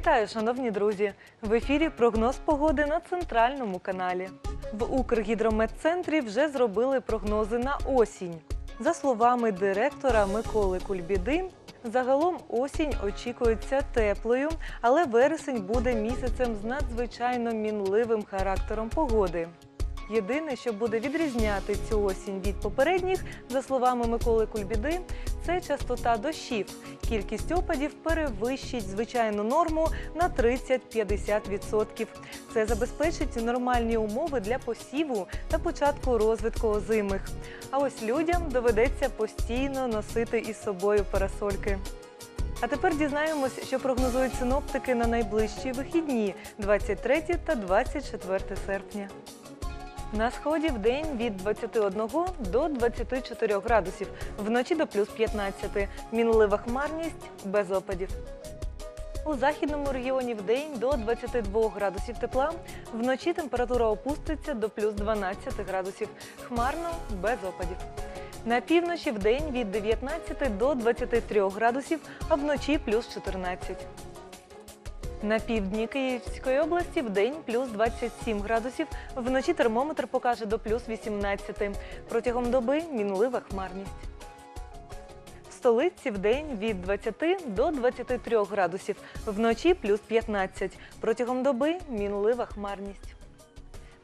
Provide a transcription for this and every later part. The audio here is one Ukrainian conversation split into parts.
Вітаю, шановні друзі! В ефірі прогноз погоди на центральному каналі. В Укргідрометцентрі вже зробили прогнози на осінь. За словами директора Миколи Кульбіди, загалом осінь очікується теплою, але вересень буде місяцем з надзвичайно мінливим характером погоди. Єдине, що буде відрізняти цю осінь від попередніх, за словами Миколи Кульбіди, це частота дощів. Кількість опадів перевищить звичайну норму на 30-50%. Це забезпечить нормальні умови для посіву та початку розвитку озимих. А ось людям доведеться постійно носити із собою парасольки. А тепер дізнаємось, що прогнозують синоптики на найближчі вихідні 23 та 24 серпня. На сході в день від 21 до 24 градусів, вночі до плюс 15, мінлива хмарність без опадів. У західному регіоні в день до 22 градусів тепла, вночі температура опуститься до плюс 12 градусів, хмарно без опадів. На півночі в день від 19 до 23 градусів, а вночі плюс 14. На півдні Київської області в день плюс 27 градусів, вночі термометр покаже до плюс 18. Протягом доби мінлива хмарність. В столиці в день від 20 до 23 градусів, вночі плюс 15. Протягом доби мінлива хмарність.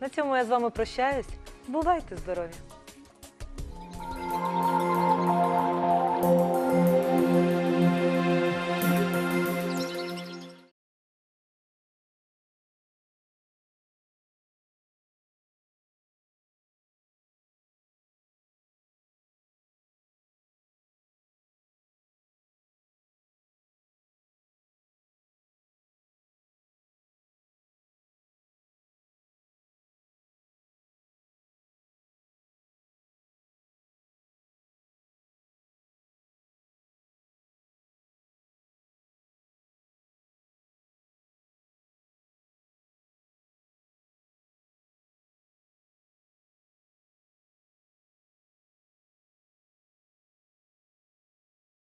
На цьому я з вами прощаюсь. Бувайте здорові!